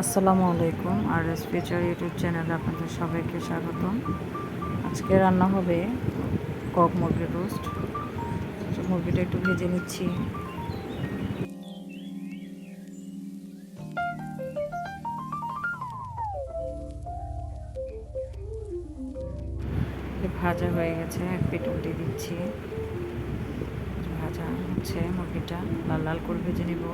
আসসালামু আলাইকুম আর feature YouTube চ্যানেলে আপনাদের সবাইকে স্বাগতম। আজকে রান্না হবে কক মুরগির রোস্ট। মুরগিটা একটু ভেজে নিচ্ছি। ভাজা হয়ে গেছে, এক পিঠ উল্টে দিচ্ছি। ভাজা হচ্ছে মুরগিটা, লাল লাল করে ভেজে নেব।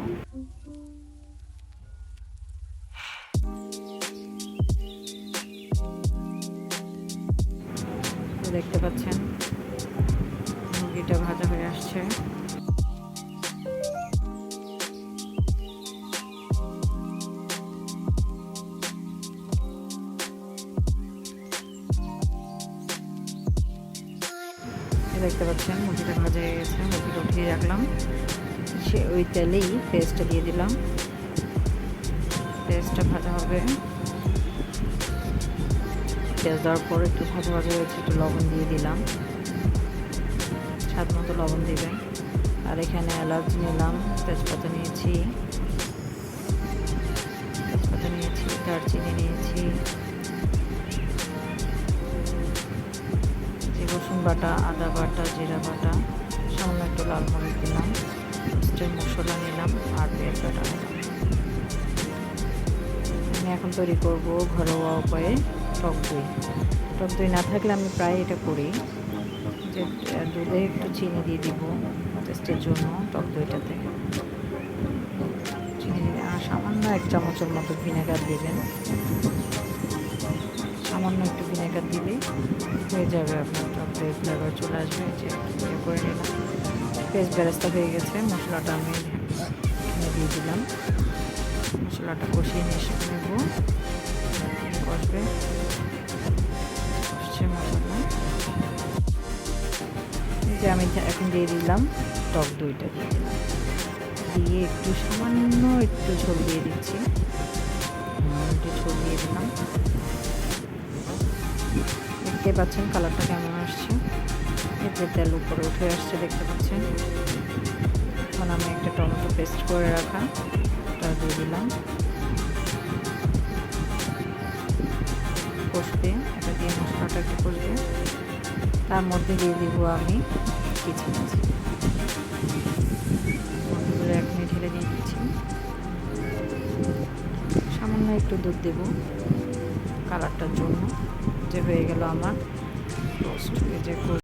দেখতে পাচ্ছেন। মুরগিটা ভাজা হয়ে আসছে। দেখতে পাচ্ছেন, মুরগিটা ভাজা হয়ে গেছে। মুরগিটা উঠিয়ে রাখলাম। সে ওই তেলেই পেস্টটা দিয়ে দিলাম। পেস্টটা ভাজা হবে। পেঁয়াজ দেওয়ার পর একটু ভাজা ভাজা হয়েছে একটু লবণ দিয়ে দিলাম। স্বাদ মতো লবণ দিবেন। আর এখানে এলাচ নিলাম, তেজপাতা নিয়েছি। তেজপাতা নিয়েছি, দারচিনি নিয়েছি। রসুন বাটা, আদা বাটা, জিরা বাটা, সামান্য একটু লাল মরিচ দিলাম। মশলা নিলাম আর পেঁয়াজ বাটা নিলাম। আমি এখন তৈরি করব ঘরোয়া উপায়ে। টক দই টক দই না থাকলে আমি প্রায় এটা করি। যে দুধে একটু চিনি দিয়ে দিব টেস্টের জন্য টক দইটাতে চিনি আর সামান্য এক চামচের মতো ভিনেগার দেবেন। সামান্য একটু ভিনেগার দিলেই হয়ে যাবে আপনার টক দই ফ্লেভার চলে আসবে। যে ইয়ে করে নিলাম। পেস্ট বেরেস্তা হয়ে গেছে, মশলাটা আমি দিয়ে দিলাম। মশলাটা কষিয়ে নিয়ে নেব। মশলা যে আমি এখন দিয়ে দিলাম টক দইটা দিয়ে দিলাম দিয়ে একটু সামান্য একটু ঝোল দিয়ে দিচ্ছি একটু ঝোল দিয়ে দিলাম দেখতে পাচ্ছেন কালারটা কেমন আসছে এতে তেল উপরে উঠে আসছে দেখতে পাচ্ছেন এখন আমি একটা টমেটো পেস্ট করে রাখা ওটা দিয়ে দিলাম কষবে এটা দিয়ে মশলাটা একটু কষবে। তার মধ্যে দিয়ে দিব আমি কিচমিচ মধ্যগুলো এক মিনিট ঢেলে দিয়ে দিচ্ছি। সামান্য একটু দুধ দেব কালারটার জন্য। যে হয়ে গেল আমার রোস্ট যে